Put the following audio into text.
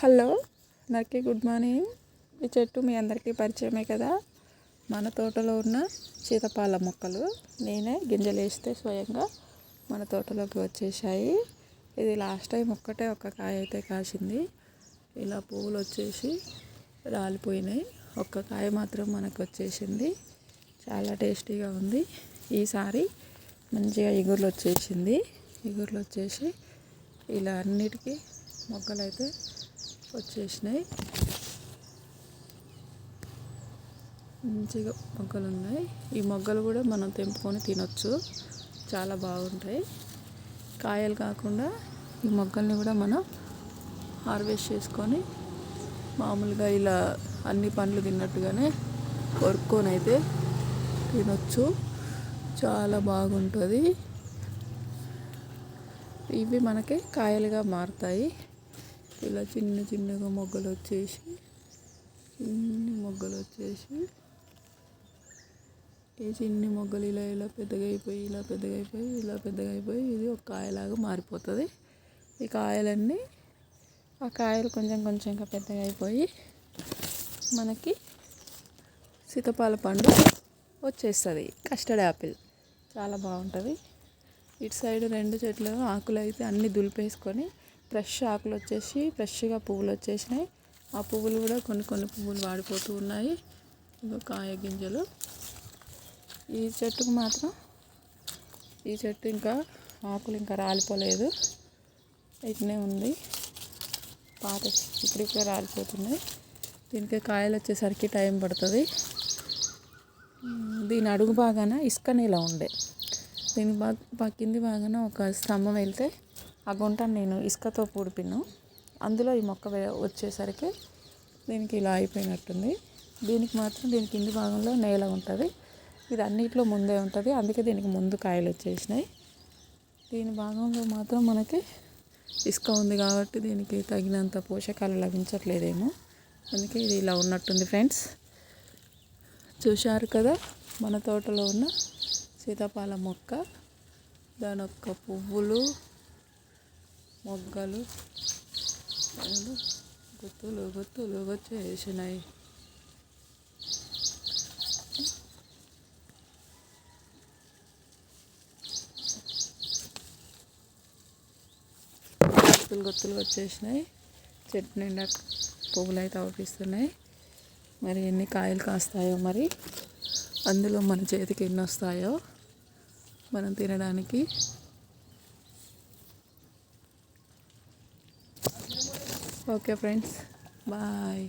Hello అందరికీ good morning. ఈ చెట్టు మీ అందరికీ పరిచయమే కదా. మన తోటలో ఉన్న సీతపాల మొక్కలు నేనే గింజలు వేస్తే స్వయంగా మన తోటలోకి వచ్చేసాయి ఇది లాస్ట్ టైం ఒక్కటే ఒక్క కాయ అయితే కాసింది. ఇలా పువ్వులు వచ్చేసి రాలిపోయినాయి. ఒక్క కాయ మాత్రం మనకు వచ్చేసింది. చాలా టేస్టీగా ఉంది. ఈసారి మంచిగా ఇగుర్లు వచ్చేసింది. ఇగుర్లు వచ్చేసి ఇలా అన్నిటికీ మొక్కలైతే వచ్చేసినాయి. మంచిగా మొగ్గలు ఉన్నాయి ఈ మొగ్గలు కూడా మనం తెంపుకొని తినొచ్చు. చాలా బాగుంటాయి. కాయలు కాకుండా ఈ మొగ్గల్ని కూడా మనం హార్వెస్ట్ చేసుకొని మామూలుగా ఇలా అన్ని పండ్లు తిన్నట్టుగానే కొరుక్కొని అయితే తినొచ్చు. చాలా బాగుంటుంది. ఇవి మనకి కాయలుగా మారుతాయి. ఇలా చిన్న చిన్నగా మొగ్గలు వచ్చేసి చిన్ని మొగ్గలు వచ్చేసి ఈ చిన్ని మొగ్గలు ఇలా ఇలా పెద్దగా అయిపోయి ఇలా పెద్దగా అయిపోయి ఇలా పెద్దగా అయిపోయి ఇది ఒక కాయలాగా మారిపోతుంది. ఈ కాయలన్నీ ఆ కాయలు కొంచెం కొంచెంగా పెద్దగా అయిపోయి మనకి సీతపాల పండు వచ్చేస్తుంది. కస్టర్డ్ యాపిల్ చాలా బాగుంటుంది. ఇటు సైడ్ రెండు చెట్లు ఆకులు అయితే అన్నీ దులిపేసుకొని ఫ్రెష్ ఆకులు వచ్చేసి ఫ్రెష్గా పువ్వులు వచ్చేసినాయి. ఆ పువ్వులు కూడా కొన్ని కొన్ని పువ్వులు వాడిపోతూ ఉన్నాయి. కాయ గింజలు. ఈ చెట్టుకు మాత్రం ఈ చెట్టు ఇంకా ఆకులు ఇంకా రాలిపోలేదు. ఇట్నే ఉంది. పాత ఇప్పుడిప్పుడే రాలిపోతున్నాయి. దీనికి కాయలు వచ్చేసరికి టైం పడుతుంది. దీని అడుగు బాగాన ఇసుక నేల ఉండే. దీని బా కింది బాగాన ఒక స్తంభం వెళ్తే ఆ గుంటను నేను ఇసుకతో పూడిపిను. అందులో ఈ మొక్క వచ్చేసరికి దీనికి ఇలా అయిపోయినట్టుంది. దీనికి మాత్రం దీని కింది భాగంలో నేల ఉంటుంది. ఇది అన్నిట్లో ముందే ఉంటుంది. అందుకే దీనికి ముందు కాయలు వచ్చేసినాయి. దీని భాగంలో మాత్రం మనకి ఇసుక ఉంది కాబట్టి దీనికి తగినంత పోషకాలు లభించట్లేదేమో. అందుకే ఇది ఇలా ఉన్నట్టుంది ఫ్రెండ్స్. చూశారు కదా మన తోటలో ఉన్న సీతాపాల మొక్క. దాని యొక్క పువ్వులు మొగ్గలు గుత్తులు గుత్తులు వచ్చేసినాయి గుత్తులు గుత్తులు వచ్చేసినాయి చెట్టు నిండా పువ్వులు అయితే అవుపిస్తున్నాయి. మరి ఎన్ని కాయలు కాస్తాయో మరి? అందులో మన చేతికి ఎన్ని వస్తాయో మనం తినడానికి ಓಕೆ ಫ್ರೆಂಡ್ಸ್ ಬಾಯ್